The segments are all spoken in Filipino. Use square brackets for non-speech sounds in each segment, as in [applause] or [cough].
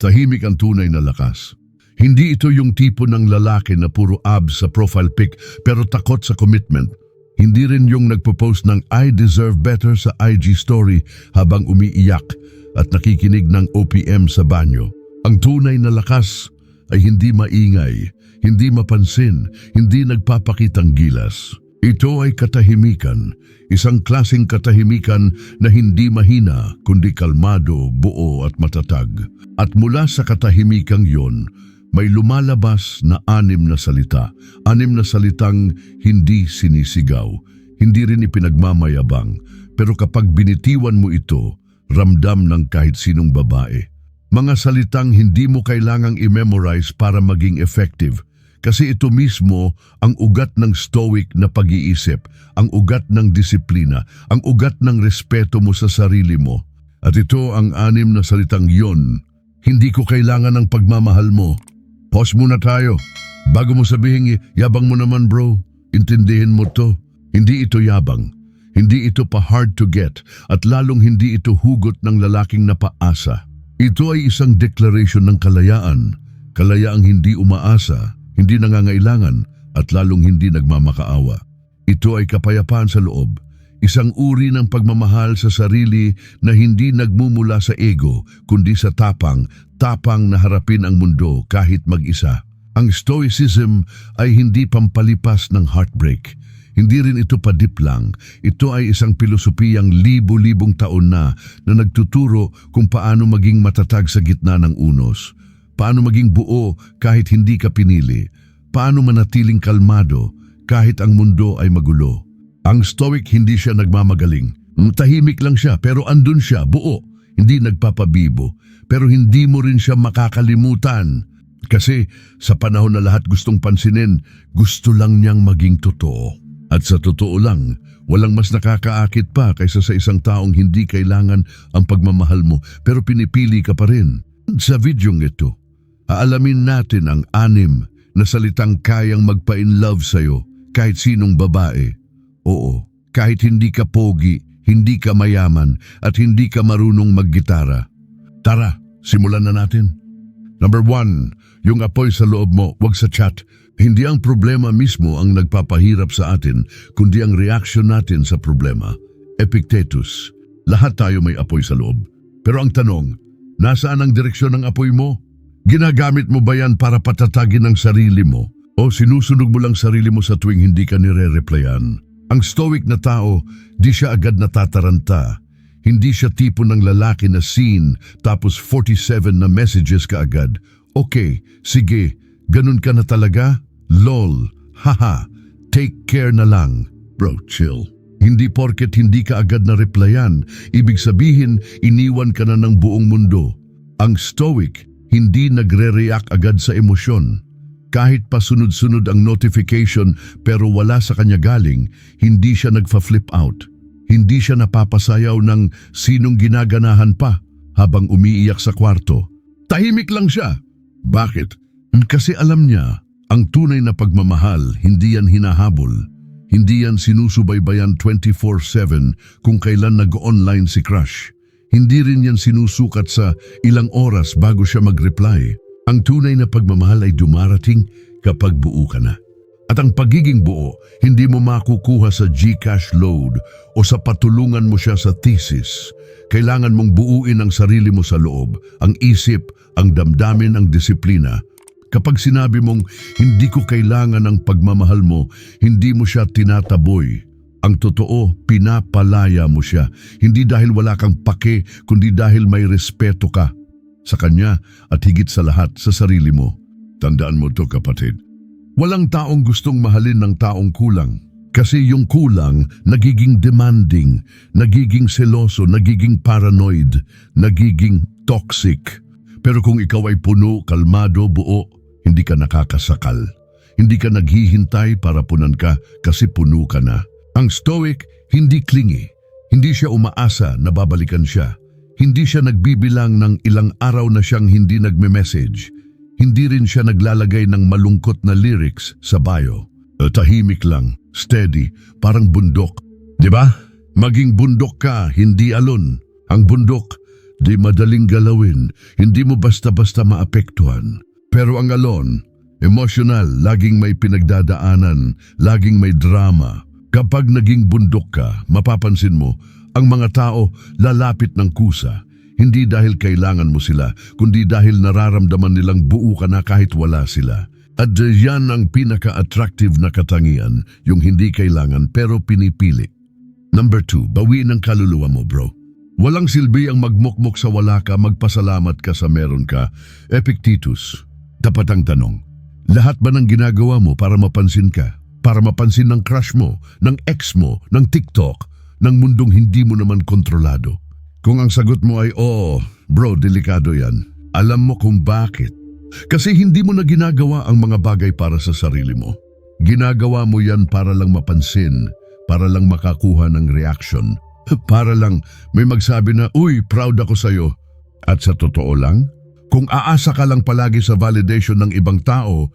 Tahimik ang tunay na lakas. Hindi ito yung tipo ng lalaki na puro abs sa profile pic pero takot sa commitment. Hindi rin yung nagpo-post ng I deserve better sa IG story habang umiiyak at nakikinig ng OPM sa banyo. Ang tunay na lakas ay hindi maingay, hindi mapansin, hindi nagpapakitang gilas. Ito ay katahimikan, isang klasing katahimikan na hindi mahina kundi kalmado, buo at matatag. At mula sa katahimikang yon, may lumalabas na anim na salita, anim na salitang hindi sinisigaw, hindi rin ipinagmamayabang, pero kapag binitiwan mo ito, ramdam ng kahit sinong babae. Mga salitang hindi mo kailangang i-memorize para maging effective, kasi ito mismo ang ugat ng stoic na pag-iisip, ang ugat ng disiplina, ang ugat ng respeto mo sa sarili mo. At ito ang anim na salitang yon. Hindi ko kailangan ng pagmamahal mo. Pause muna tayo. Bago mo sabihin, yabang mo naman bro. Intindihin mo to. Hindi ito yabang. Hindi ito pa hard to get at lalong hindi ito hugot ng lalaking napaasa. Ito ay isang declaration ng kalayaan. Kalayaang hindi umaasa, hindi nangangailangan at lalong hindi nagmamakaawa. Ito ay kapayapaan sa loob, isang uri ng pagmamahal sa sarili na hindi nagmumula sa ego kundi sa tapang, tapang na harapin ang mundo kahit mag-isa. Ang stoicism ay hindi pampalipas ng heartbreak. Hindi rin ito padip lang. Ito ay isang pilosopiyang libo-libong taon na na nagtuturo kung paano maging matatag sa gitna ng unos. Paano maging buo kahit hindi ka pinili. Paano manatiling kalmado kahit ang mundo ay magulo. Ang stoic hindi siya nagmamagaling. Mm, Tahimik lang siya pero andun siya, buo. Hindi nagpapabibo. Pero hindi mo rin siya makakalimutan. Kasi sa panahon na lahat gustong pansinin, gusto lang niyang maging totoo. At sa totoo lang, walang mas nakakaakit pa kaysa sa isang taong hindi kailangan ang pagmamahal mo pero pinipili ka pa rin. Sa videong ito, aalamin natin ang anim na salitang kayang magpa-in love sa'yo kahit sinong babae. Oo, kahit hindi ka pogi, hindi ka mayaman at hindi ka marunong maggitara. Tara, simulan na natin. Number one, yung apoy sa loob mo, wag sa chat. Hindi ang problema mismo ang nagpapahirap sa atin, kundi ang reaction natin sa problema. Epictetus, lahat tayo may apoy sa loob. Pero ang tanong, nasaan ang direksyon ng apoy mo? Ginagamit mo ba yan para patatagin ang sarili mo? O sinusunog mo lang sarili mo sa tuwing hindi ka nire-replyan? Ang stoic na tao, di siya agad natataranta. Hindi siya tipo ng lalaki na scene tapos 47 na messages ka agad. Okay, sige, ganun ka na talaga? Lol, haha, take care na lang. Bro, chill. Hindi porket hindi ka agad na replyan, ibig sabihin iniwan ka na ng buong mundo. Ang stoic, hindi nagre-react agad sa emosyon. Kahit pa sunod-sunod ang notification pero wala sa kanya galing, hindi siya nagfa-flip out. Hindi siya napapasayaw ng sinong ginaganahan pa habang umiiyak sa kwarto. Tahimik lang siya. Bakit? Kasi alam niya, ang tunay na pagmamahal, hindi yan hinahabol. Hindi yan sinusubaybayan 24-7 kung kailan nag-online si crush. Hindi rin yan sinusukat sa ilang oras bago siya mag-reply. Ang tunay na pagmamahal ay dumarating kapag buo ka na. At ang pagiging buo, hindi mo makukuha sa Gcash load o sa patulungan mo siya sa thesis. Kailangan mong buuin ang sarili mo sa loob, ang isip, ang damdamin, ang disiplina. Kapag sinabi mong hindi ko kailangan ng pagmamahal mo, hindi mo siya tinataboy. Ang totoo, pinapalaya mo siya. Hindi dahil wala kang pake, kundi dahil may respeto ka sa kanya at higit sa lahat sa sarili mo. Tandaan mo to kapatid. Walang taong gustong mahalin ng taong kulang. Kasi yung kulang, nagiging demanding, nagiging seloso, nagiging paranoid, nagiging toxic. Pero kung ikaw ay puno, kalmado, buo, hindi ka nakakasakal. Hindi ka naghihintay para punan ka kasi puno ka na. Ang stoic, hindi clingy. Hindi siya umaasa na babalikan siya. Hindi siya nagbibilang ng ilang araw na siyang hindi nagme-message. Hindi rin siya naglalagay ng malungkot na lyrics sa bio. Eh, Tahimik lang, steady, parang bundok. Ba? Maging bundok ka, hindi alon. Ang bundok, Di madaling galawin, hindi mo basta-basta maapektuhan. Pero ang alon, emosyonal, laging may pinagdadaanan, laging may drama. Kapag naging bundok ka, mapapansin mo, ang mga tao lalapit ng kusa. Hindi dahil kailangan mo sila, kundi dahil nararamdaman nilang buo ka na kahit wala sila. At yan ang pinaka-attractive na katangian, yung hindi kailangan pero pinipili. Number two, bawiin ang kaluluwa mo bro. Walang silbi ang magmukmok sa wala ka, magpasalamat ka sa meron ka. Epictetus, tapat ang tanong. Lahat ba ng ginagawa mo para mapansin ka? Para mapansin ng crush mo, ng ex mo, ng TikTok, ng mundong hindi mo naman kontrolado? Kung ang sagot mo ay oo, bro, delikado yan. Alam mo kung bakit. Kasi hindi mo na ginagawa ang mga bagay para sa sarili mo. Ginagawa mo yan para lang mapansin, para lang makakuha ng reaction, [laughs] para lang may magsabi na, uy, proud ako sa'yo. At sa totoo lang, kung aasa ka lang palagi sa validation ng ibang tao,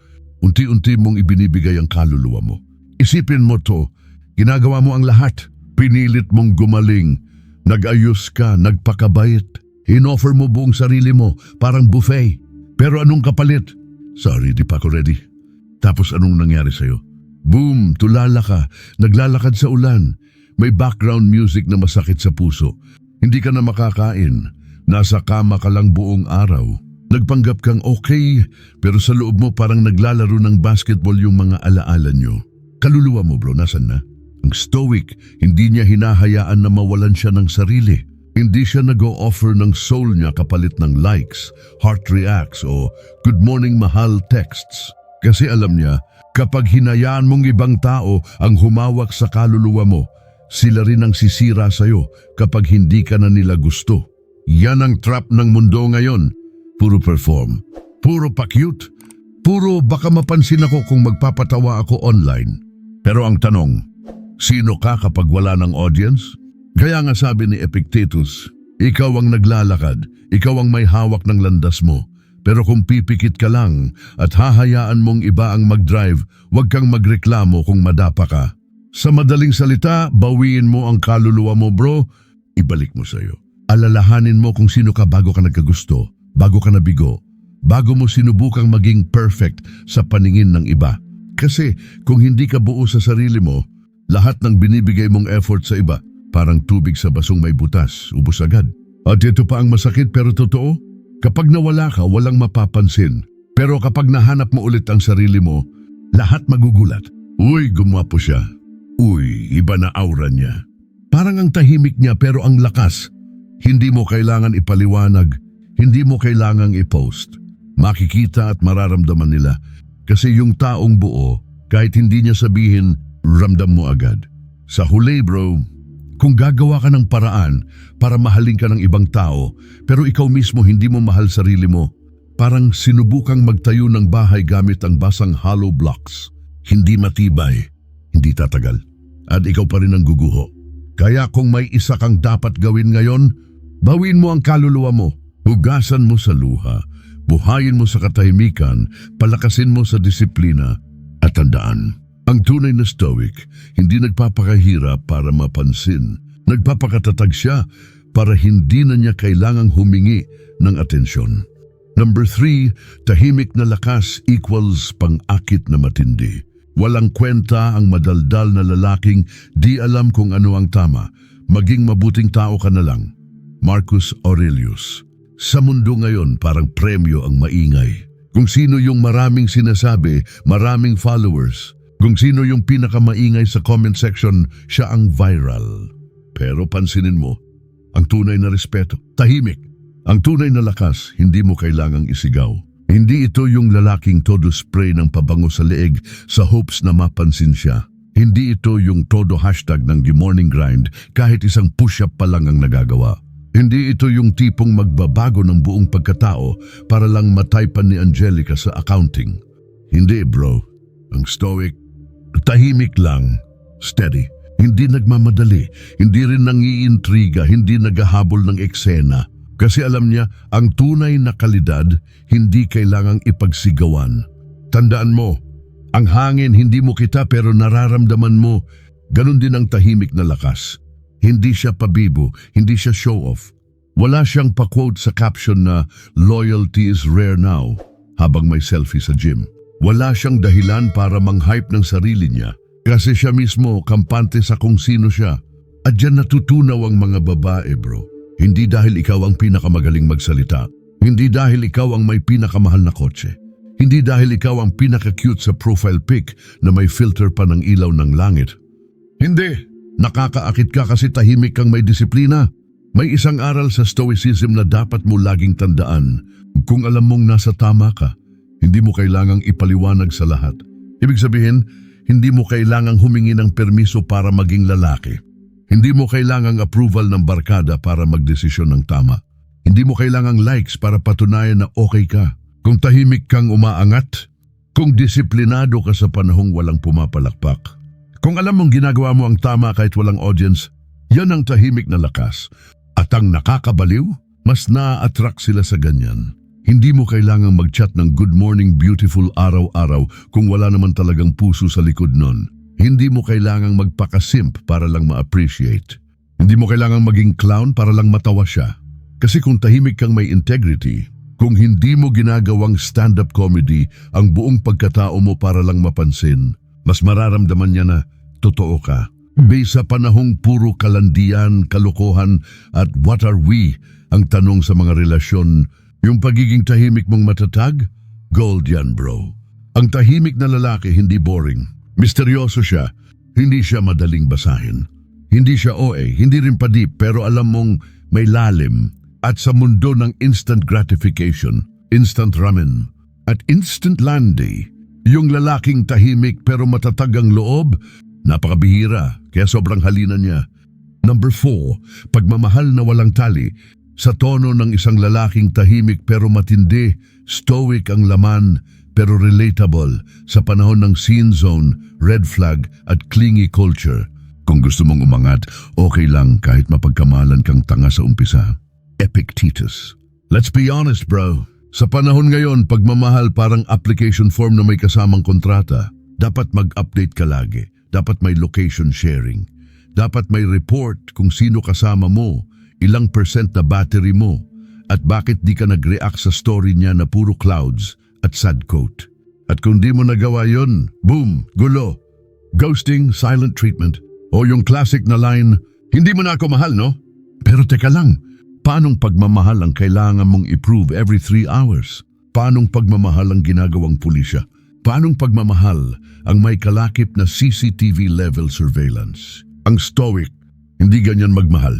unti-unti mong ibinibigay ang kaluluwa mo. Isipin mo to, ginagawa mo ang lahat. Pinilit mong gumaling, nag-ayos ka, nagpakabait. Inoffer mo buong sarili mo, parang buffet. Pero anong kapalit? Sorry, di pa ako ready. Tapos anong nangyari sa'yo? Boom, tulala ka, naglalakad sa ulan. May background music na masakit sa puso. Hindi ka na makakain. Nasa kama ka lang buong araw. Nagpanggap kang okay, pero sa loob mo parang naglalaro ng basketball yung mga alaala nyo. Kaluluwa mo bro, nasan na? Ang stoic, hindi niya hinahayaan na mawalan siya ng sarili. Hindi siya nag-o-offer ng soul niya kapalit ng likes, heart reacts o good morning mahal texts. Kasi alam niya, kapag hinayaan mong ibang tao ang humawak sa kaluluwa mo, sila rin ang sisira sa'yo kapag hindi ka na nila gusto. Yan ang trap ng mundo ngayon. Puro perform, puro pa-cute, puro baka mapansin ako kung magpapatawa ako online. Pero ang tanong, sino ka kapag wala ng audience? Kaya nga sabi ni Epictetus, ikaw ang naglalakad, ikaw ang may hawak ng landas mo. Pero kung pipikit ka lang at hahayaan mong iba ang mag-drive, huwag kang magreklamo kung madapa ka. Sa madaling salita, bawiin mo ang kaluluwa mo bro, ibalik mo sa'yo. Alalahanin mo kung sino ka bago ka nagkagusto, bago ka nabigo, bago mo sinubukang maging perfect sa paningin ng iba. Kasi kung hindi ka buo sa sarili mo, lahat ng binibigay mong effort sa iba, parang tubig sa basong may butas, ubos agad. At ito pa ang masakit pero totoo, kapag nawala ka, walang mapapansin. Pero kapag nahanap mo ulit ang sarili mo, lahat magugulat. Uy, gumwapo siya. Uy, iba na aura niya. Parang ang tahimik niya pero ang lakas. Hindi mo kailangan ipaliwanag, hindi mo kailangang i-post. Makikita at mararamdaman nila. Kasi yung taong buo, kahit hindi niya sabihin, ramdam mo agad. Sa huli bro, kung gagawa ka ng paraan para mahalin ka ng ibang tao, pero ikaw mismo hindi mo mahal sarili mo, parang sinubukang magtayo ng bahay gamit ang basang hollow blocks. Hindi matibay, hindi tatagal. At ikaw pa rin ang guguho. Kaya kung may isa kang dapat gawin ngayon, bawin mo ang kaluluwa mo, hugasan mo sa luha, buhayin mo sa katahimikan, palakasin mo sa disiplina, at tandaan. Ang tunay na stoic, hindi nagpapakahirap para mapansin. Nagpapakatatag siya para hindi na niya kailangang humingi ng atensyon. Number three, tahimik na lakas equals pang-akit na matindi. Walang kwenta ang madaldal na lalaking di alam kung ano ang tama. Maging mabuting tao ka na lang. Marcus Aurelius. Sa mundo ngayon parang premyo ang maingay. Kung sino yung maraming sinasabi, maraming followers. Kung sino yung pinakamaingay sa comment section, siya ang viral. Pero pansinin mo, ang tunay na respeto, tahimik. Ang tunay na lakas, hindi mo kailangang isigaw. Hindi ito yung lalaking todo spray ng pabango sa leeg sa hopes na mapansin siya. Hindi ito yung todo hashtag ng G-Morning Grind kahit isang push-up pa lang ang nagagawa. Hindi ito yung tipong magbabago ng buong pagkatao para lang mataypan ni Angelica sa accounting. Hindi bro. Ang stoic, tahimik lang, steady. Hindi nagmamadali, hindi rin nangiintriga, hindi naghahabol ng eksena. Kasi alam niya, ang tunay na kalidad hindi kailangang ipagsigawan. Tandaan mo, ang hangin hindi mo kita pero nararamdaman mo, ganun din ang tahimik na lakas. Hindi siya pabibo, hindi siya show off. Wala siyang pa-quote sa caption na loyalty is rare now habang may selfie sa gym. Wala siyang dahilan para mang-hype ng sarili niya kasi siya mismo kampante sa kung sino siya. At dyan natutunaw ang mga babae bro. Hindi dahil ikaw ang pinakamagaling magsalita. Hindi dahil ikaw ang may pinakamahal na kotse. Hindi dahil ikaw ang pinaka-cute sa profile pic na may filter pa ng ilaw ng langit. Hindi. Nakakaakit ka kasi tahimik kang may disiplina. May isang aral sa stoicism na dapat mo laging tandaan. Kung alam mong nasa tama ka, hindi mo kailangang ipaliwanag sa lahat. Ibig sabihin, hindi mo kailangang humingi ng permiso para maging lalaki. Hindi mo kailangang approval ng barkada para magdesisyon ng tama. Hindi mo kailangang likes para patunayan na okay ka. Kung tahimik kang umaangat, kung disiplinado ka sa panahong walang pumapalakpak, kung alam mong ginagawa mo ang tama kahit walang audience, yan ang tahimik na lakas. At ang nakakabaliw, mas na-attract sila sa ganyan. Hindi mo kailangang mag-chat ng good morning beautiful araw-araw kung wala naman talagang puso sa likod nun. Hindi mo kailangang magpakasimp para lang ma-appreciate. Hindi mo kailangang maging clown para lang matawa siya. Kasi kung tahimik kang may integrity, kung hindi mo ginagawang stand-up comedy ang buong pagkatao mo para lang mapansin, mas mararamdaman niya na totoo ka. Based sa panahong puro kalandian, kalokohan at what are we ang tanong sa mga relasyon, yung pagiging tahimik mong matatag, gold yan bro. Ang tahimik na lalaki hindi boring. Misteryoso siya, hindi siya madaling basahin. Hindi siya OA, hindi rin padip pero alam mong may lalim. At sa mundo ng instant gratification, instant ramen, at instant landy, yung lalaking tahimik pero matatag ang loob, napakabihira kaya sobrang halina niya. Number four, pagmamahal na walang tali. Sa tono ng isang lalaking tahimik pero matindi, stoic ang laman pero relatable sa panahon ng scene zone, red flag at clingy culture. Kung gusto mong umangat, okay lang kahit mapagkamalan kang tanga sa umpisa. Epictetus. Let's be honest bro. Sa panahon ngayon, pagmamahal parang application form na may kasamang kontrata. Dapat mag-update ka lagi. Dapat may location sharing. Dapat may report kung sino kasama mo, ilang percent na battery mo, at bakit di ka nag-react sa story niya na puro clouds at sad quote. At kung di mo nagawa yon, boom, gulo. Ghosting, silent treatment. O yung classic na line, hindi mo na ako mahal, no? Pero teka lang, paanong pagmamahal ang kailangan mong i-prove every three hours? Paanong pagmamahal ang ginagawang pulisya? Paanong pagmamahal ang may kalakip na CCTV level surveillance? Ang stoic, hindi ganyan magmahal.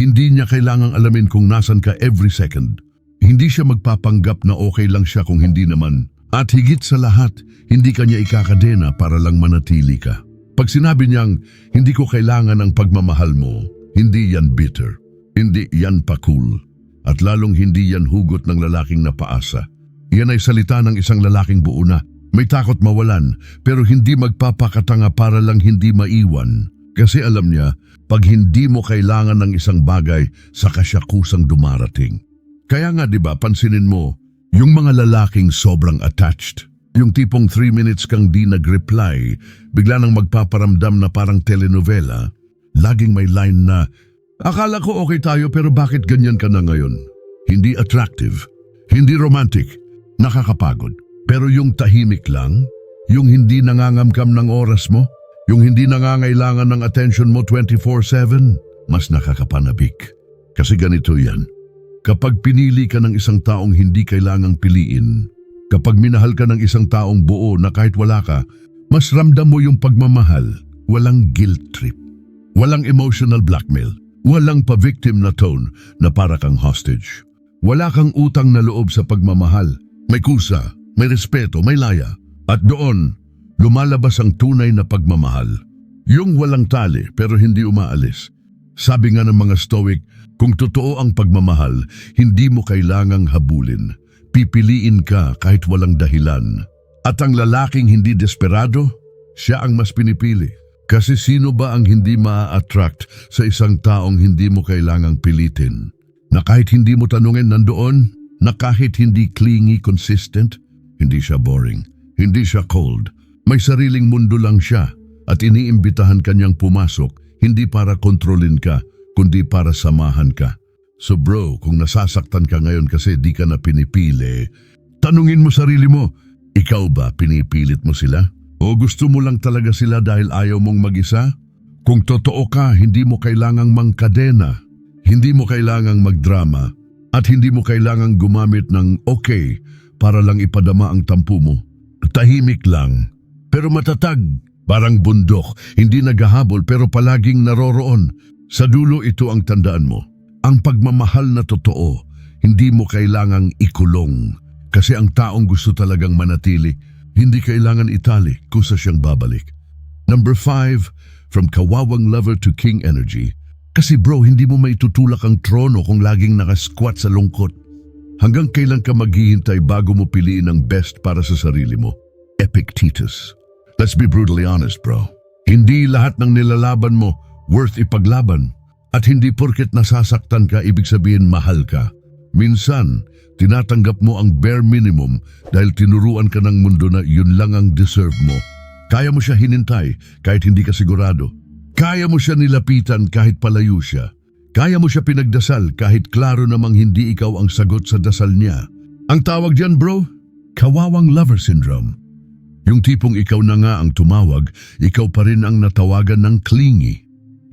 Hindi niya kailangang alamin kung nasan ka every second. Hindi siya magpapanggap na okay lang siya kung hindi naman. At higit sa lahat, hindi kanya ikakadena para lang manatili ka. Pag sinabi niyang, hindi ko kailangan ng pagmamahal mo, hindi yan bitter. Hindi yan pa cool. At lalong hindi yan hugot ng lalaking napaasa. Yan ay salita ng isang lalaking buo na. May takot mawalan, pero hindi magpapakatanga para lang hindi maiwan. Kasi alam niya, pag hindi mo kailangan ng isang bagay, saka siya kusang dumarating. Kaya nga 'di ba pansinin mo, yung mga lalaking sobrang attached, yung tipong 3 minutes kang di nag-reply, bigla nang magpaparamdam na parang telenovela, laging may line na, Akala ko okay tayo pero bakit ganyan ka na ngayon? Hindi attractive, hindi romantic, nakakapagod. Pero yung tahimik lang, yung hindi nangangamkam ng oras mo, yung hindi nangangailangan ng attention mo 24-7, mas nakakapanabik. Kasi ganito yan. Kapag pinili ka ng isang taong hindi kailangang piliin, kapag minahal ka ng isang taong buo na kahit wala ka, mas ramdam mo yung pagmamahal, walang guilt trip, walang emotional blackmail, walang pa-victim na tone na para kang hostage. Wala kang utang na loob sa pagmamahal, may kusa, may respeto, may laya. At doon, lumalabas ang tunay na pagmamahal. Yung walang tali pero hindi umaalis. Sabi nga ng mga stoic, kung totoo ang pagmamahal, hindi mo kailangang habulin. Pipiliin ka kahit walang dahilan. At ang lalaking hindi desperado, siya ang mas pinipili. Kasi sino ba ang hindi maa-attract sa isang taong hindi mo kailangang pilitin? Na kahit hindi mo tanungin nandoon, na kahit hindi clingy, consistent, hindi siya boring, hindi siya cold. May sariling mundo lang siya at iniimbitahan kanyang pumasok hindi para kontrolin ka, kundi para samahan ka. So bro, kung nasasaktan ka ngayon kasi di ka na pinipili, tanungin mo sarili mo, ikaw ba pinipilit mo sila? O gusto mo lang talaga sila dahil ayaw mong mag-isa? Kung totoo ka, hindi mo kailangang mangkadena, hindi mo kailangang magdrama, at hindi mo kailangang gumamit ng okay para lang ipadama ang tampo mo. Tahimik lang, pero matatag, parang bundok, hindi naghahabol pero palaging naroroon. Sa dulo ito ang tandaan mo. Ang pagmamahal na totoo, hindi mo kailangang ikulong. Kasi ang taong gusto talagang manatili, hindi kailangan itali kusa siyang babalik. Number five, from kawawang lover to king energy. Kasi bro, hindi mo maitutulak ang trono kung laging nakasquat sa lungkot. Hanggang kailan ka maghihintay bago mo piliin ang best para sa sarili mo? Epictetus. Let's be brutally honest, bro. Hindi lahat ng nilalaban mo worth ipaglaban. At hindi porket nasasaktan ka, ibig sabihin mahal ka. Minsan, tinatanggap mo ang bare minimum dahil tinuruan ka ng mundo na yun lang ang deserve mo. Kaya mo siya hinintay kahit hindi ka sigurado. Kaya mo siya nilapitan kahit palayo siya. Kaya mo siya pinagdasal kahit klaro namang hindi ikaw ang sagot sa dasal niya. Ang tawag diyan bro, kawawang lover syndrome. Yung tipong ikaw na nga ang tumawag, ikaw pa rin ang natawagan ng clingy.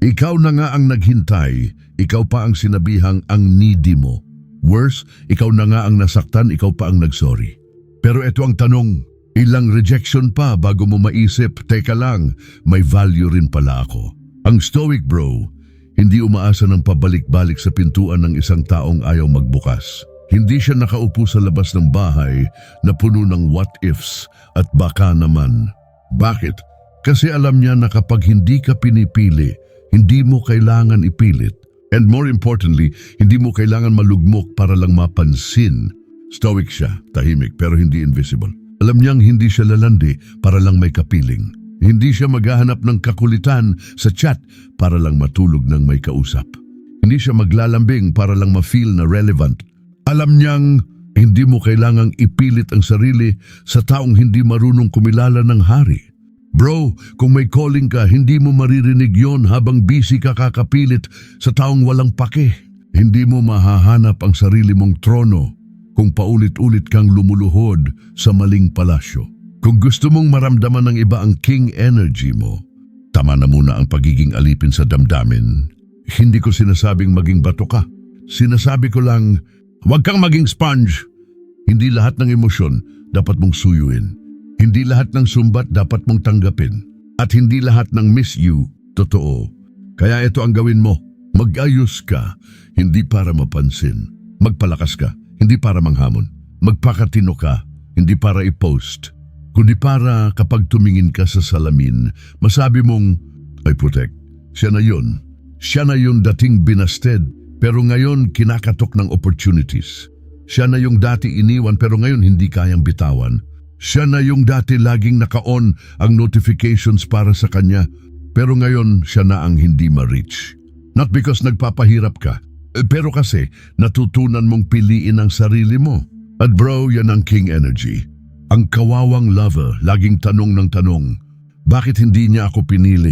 Ikaw na nga ang naghintay, ikaw pa ang sinabihang ang needy mo. Worse, ikaw na nga ang nasaktan, ikaw pa ang nagsorry. Pero ito ang tanong, ilang rejection pa bago mo maisip, teka lang, may value rin pala ako. Ang stoic bro, hindi umaasa ng pabalik-balik sa pintuan ng isang taong ayaw magbukas. Hindi siya nakaupo sa labas ng bahay na puno ng what ifs at baka naman. Bakit? Kasi alam niya na kapag hindi ka pinipili, hindi mo kailangan ipilit. And more importantly, hindi mo kailangan malugmok para lang mapansin. Stoic siya, tahimik pero hindi invisible. Alam niyang hindi siya lalandi para lang may kapiling. Hindi siya maghahanap ng kakulitan sa chat para lang matulog ng may kausap. Hindi siya maglalambing para lang ma-feel na relevant. Alam niyang hindi mo kailangang ipilit ang sarili sa taong hindi marunong kumilala ng hari. Bro, kung may calling ka, hindi mo maririnig yon habang busy ka kakapilit sa taong walang pake. Hindi mo mahahanap ang sarili mong trono kung paulit-ulit kang lumuluhod sa maling palasyo. Kung gusto mong maramdaman ng iba ang king energy mo, tama na muna ang pagiging alipin sa damdamin. Hindi ko sinasabing maging bato ka. Sinasabi ko lang, huwag kang maging sponge. Hindi lahat ng emosyon dapat mong suyuin. Hindi lahat ng sumbat dapat mong tanggapin. At hindi lahat ng miss you, totoo. Kaya ito ang gawin mo. Mag-ayos ka, hindi para mapansin. Magpalakas ka, hindi para manghamon. Magpakatino ka, hindi para i-post. Kundi para kapag tumingin ka sa salamin, masabi mong, ay putek, siya na yun. Siya na yung dating binasted, pero ngayon kinakatok ng opportunities. Siya na yung dati iniwan pero ngayon hindi kayang bitawan. Siya na yung dati laging naka-on ang notifications para sa kanya, pero ngayon siya na ang hindi ma-reach. Not because nagpapahirap ka, eh, pero kasi natutunan mong piliin ang sarili mo. At bro, yan ang king energy. Ang kawawang lover, laging tanong ng tanong, bakit hindi niya ako pinili?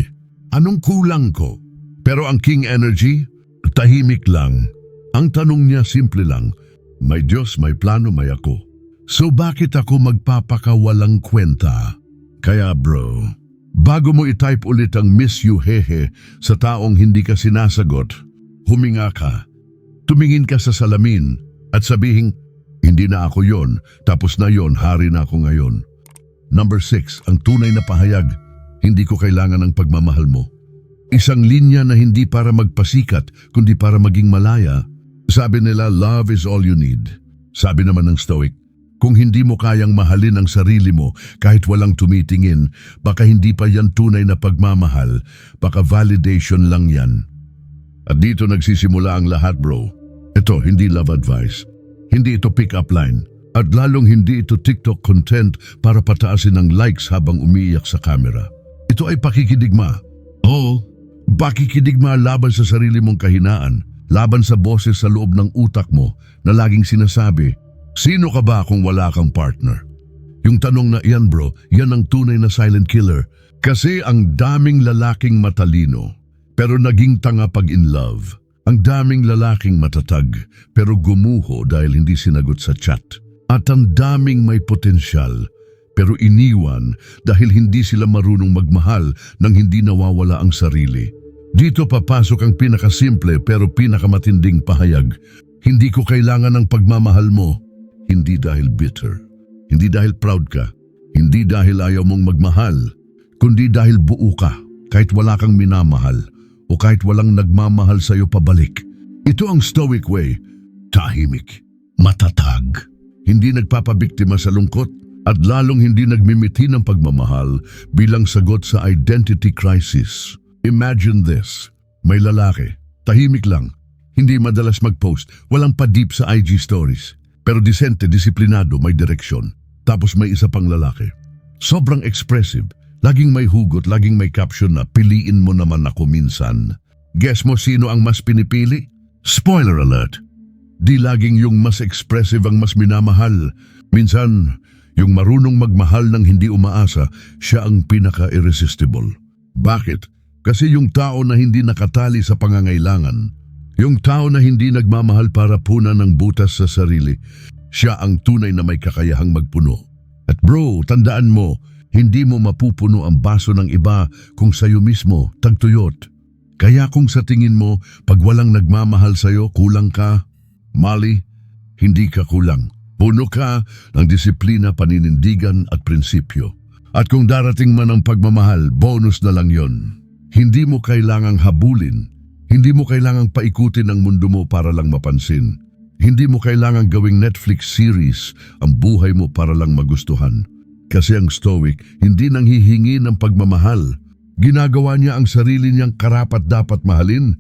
Anong kulang ko? Pero ang king energy, tahimik lang. Ang tanong niya simple lang, may Diyos, may plano, may ako. So bakit ako magpapakawalang kwenta? Kaya bro, bago mo itype ulit ang miss you hehe sa taong hindi ka sinasagot, huminga ka, tumingin ka sa salamin at sabihing, hindi na ako yon, tapos na yon, hari na ako ngayon. Number six, ang tunay na pahayag, hindi ko kailangan ng pagmamahal mo. Isang linya na hindi para magpasikat, kundi para maging malaya. Sabi nila, love is all you need. Sabi naman ng Stoic, kung hindi mo kayang mahalin ang sarili mo kahit walang tumitingin, baka hindi pa yan tunay na pagmamahal, baka validation lang yan. At dito nagsisimula ang lahat bro. Ito, hindi love advice. Hindi ito pick-up line. At lalong hindi ito TikTok content para pataasin ng likes habang umiiyak sa camera. Ito ay pakikidigma. Oo, pakikidigma laban sa sarili mong kahinaan, laban sa boses sa loob ng utak mo na laging sinasabi, Sino ka ba kung wala kang partner? Yung tanong na iyan bro, yan ang tunay na silent killer. Kasi ang daming lalaking matalino, pero naging tanga pag in love. Ang daming lalaking matatag pero gumuho dahil hindi sinagot sa chat. At ang daming may potensyal pero iniwan dahil hindi sila marunong magmahal nang hindi nawawala ang sarili. Dito papasok ang pinakasimple pero pinakamatinding pahayag. Hindi ko kailangan ng pagmamahal mo. Hindi dahil bitter. Hindi dahil proud ka. Hindi dahil ayaw mong magmahal. Kundi dahil buo ka kahit wala kang minamahal o kahit walang nagmamahal sa iyo pabalik. Ito ang stoic way. Tahimik. Matatag. Hindi nagpapabiktima sa lungkot at lalong hindi nagmimiti ng pagmamahal bilang sagot sa identity crisis. Imagine this. May lalaki. Tahimik lang. Hindi madalas mag-post. Walang pa-deep sa IG stories. Pero disente, disiplinado, may direksyon. Tapos may isa pang lalaki. Sobrang expressive. Laging may hugot, laging may caption na piliin mo naman ako minsan. Guess mo sino ang mas pinipili? Spoiler alert. Di laging yung mas expressive ang mas minamahal. Minsan, yung marunong magmahal ng hindi umaasa, siya ang pinaka-irresistible. Bakit? Kasi yung tao na hindi nakatali sa pangangailangan, yung tao na hindi nagmamahal para punan ng butas sa sarili, siya ang tunay na may kakayahang magpuno. At bro, tandaan mo, hindi mo mapupuno ang baso ng iba kung sayo mismo tagtuyot. Kaya kung sa tingin mo, pag walang nagmamahal sa'yo, kulang ka, Mali, hindi ka kulang. Puno ka ng disiplina, paninindigan at prinsipyo. At kung darating man ang pagmamahal, bonus na lang yon. Hindi mo kailangang habulin. Hindi mo kailangang paikutin ang mundo mo para lang mapansin. Hindi mo kailangang gawing Netflix series ang buhay mo para lang magustuhan. Kasi ang Stoic hindi nang hihingi ng pagmamahal. Ginagawa niya ang sarili niyang karapat dapat mahalin.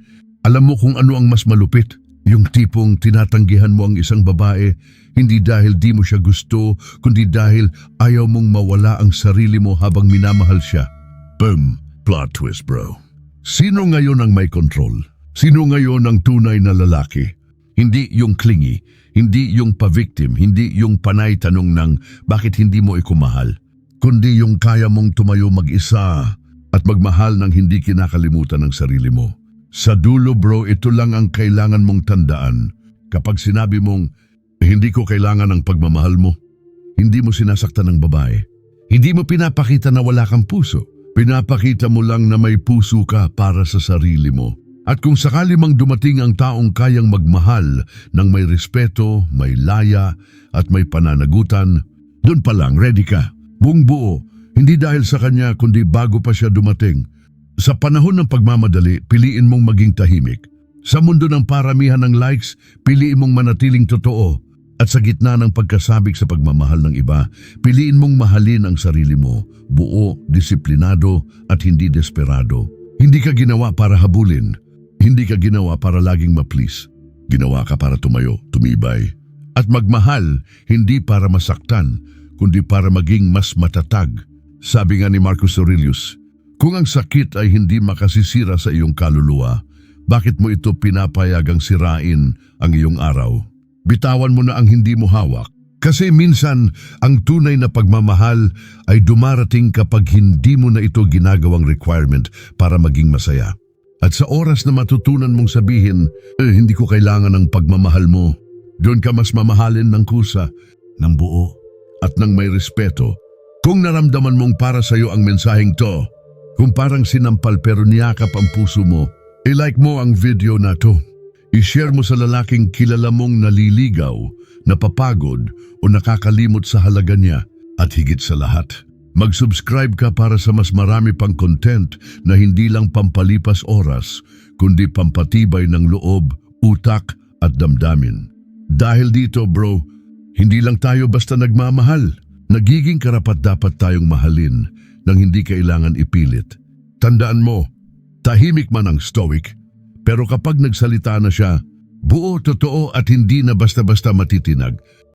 Alam mo kung ano ang mas malupit? Yung tipong tinatanggihan mo ang isang babae, hindi dahil di mo siya gusto, kundi dahil ayaw mong mawala ang sarili mo habang minamahal siya. Boom! Plot twist, bro. Sino ngayon ang may control? Sino ngayon ang tunay na lalaki? Hindi yung clingy, hindi yung pa-victim, hindi yung panay tanong ng bakit hindi mo ikumahal, kundi yung kaya mong tumayo mag-isa at magmahal ng hindi kinakalimutan ng sarili mo. Sa dulo bro, ito lang ang kailangan mong tandaan. Kapag sinabi mong, hindi ko kailangan ng pagmamahal mo, hindi mo sinasaktan ng babae. Hindi mo pinapakita na wala kang puso. Pinapakita mo lang na may puso ka para sa sarili mo. At kung sakali mang dumating ang taong kayang magmahal ng may respeto, may laya, at may pananagutan, doon pa lang ready ka. Buong buo, hindi dahil sa kanya kundi bago pa siya dumating. Sa panahon ng pagmamadali, piliin mong maging tahimik. Sa mundo ng paramihan ng likes, piliin mong manatiling totoo. At sa gitna ng pagkasabik sa pagmamahal ng iba, piliin mong mahalin ang sarili mo, buo, disiplinado at hindi desperado. Hindi ka ginawa para habulin. Hindi ka ginawa para laging ma-please. Ginawa ka para tumayo, tumibay. At magmahal, hindi para masaktan, kundi para maging mas matatag. Sabi nga ni Marcus Aurelius, kung ang sakit ay hindi makasisira sa iyong kaluluwa, bakit mo ito pinapayagang sirain ang iyong araw? Bitawan mo na ang hindi mo hawak. Kasi minsan, ang tunay na pagmamahal ay dumarating kapag hindi mo na ito ginagawang requirement para maging masaya. At sa oras na matutunan mong sabihin, eh, hindi ko kailangan ng pagmamahal mo, doon ka mas mamahalin ng kusa, ng buo, at ng may respeto. Kung naramdaman mong para sa iyo ang mensaheng to, kung parang sinampal pero niyakap ang puso mo, i-like mo ang video na to. I-share mo sa lalaking kilala mong naliligaw, napapagod o nakakalimot sa halaga niya. At higit sa lahat, mag-subscribe ka para sa mas marami pang content na hindi lang pampalipas oras, kundi pampatibay ng loob, utak at damdamin. Dahil dito bro, hindi lang tayo basta nagmamahal. Nagiging karapat dapat tayong mahalin nang hindi kailangan ipilit. Tandaan mo, tahimik man ang stoic, pero kapag nagsalita na siya, buo, totoo at hindi na basta-basta matitinag,